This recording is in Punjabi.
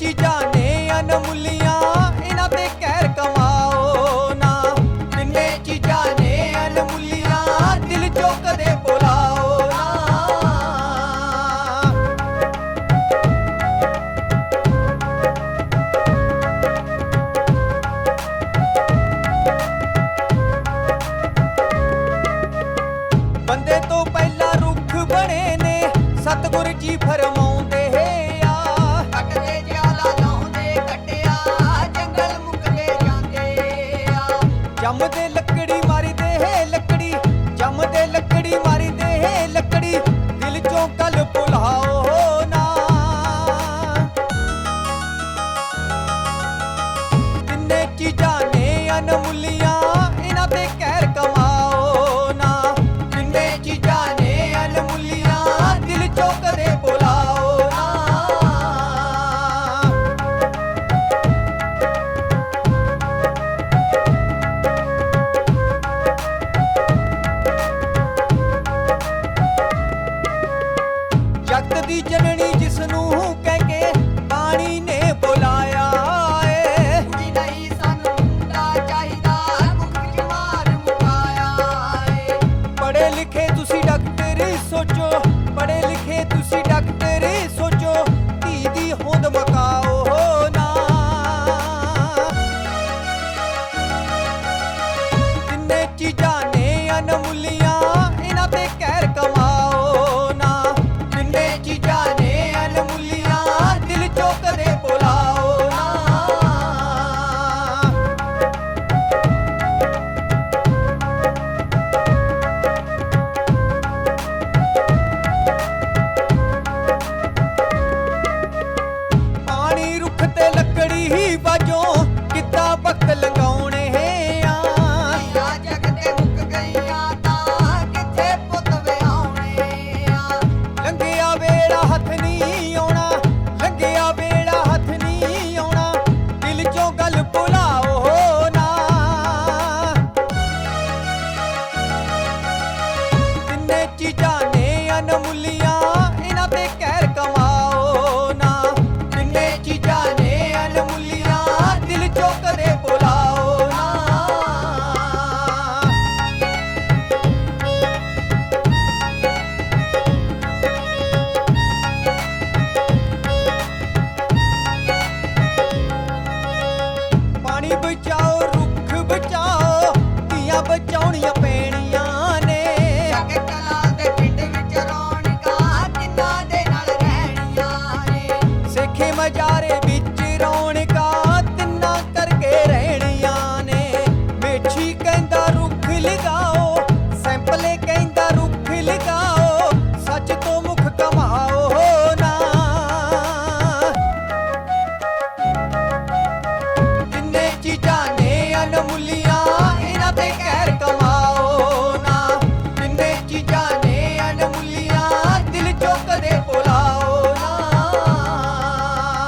ਚੀਜ਼ਾਂ ਨੇ ਅਨਮੁੱਲੀਆਂ, ਇਹਨਾਂ ਤੇ ਕਹਿਰ ਕਮਾਓ ਨਾ। ਚੀਜ਼ਾਂ ਨੇ ਅਨਮੁੱਲੀਆਂ, ਦਿਲ ਚੋਂ ਬੁਲਾਓ ਬੰਦੇ ਤੋਂ ਪਹਿਲਾਂ ਰੁੱਖ ਬਣੇ ਨੇ, ਸਤਿਗੁਰ ਜੀ ਫਰਮ ਜੰਮਦੇ ਚੀਜ਼ਾਂ ਨੇ ਅਨਮੁੱਲੀਆਂ, ਇਹਨਾਂ ਤੇ ਕਹਿਰ ਕਮਾਓ ਨਾ। ਜਿੰਨੇ ਚੀਜ਼ਾਂ ਨੇ ਅਨਮੁੱਲੀਆਂ, ਦਿਲ ਚੋਂ ਕਦੇ ਬੁਲਾਓ ਨਾ। ਪਾਣੀ ਰੁੱਖ ਤੇ ਲੱਕੜੀ ਹੀ ਵਜੋਂ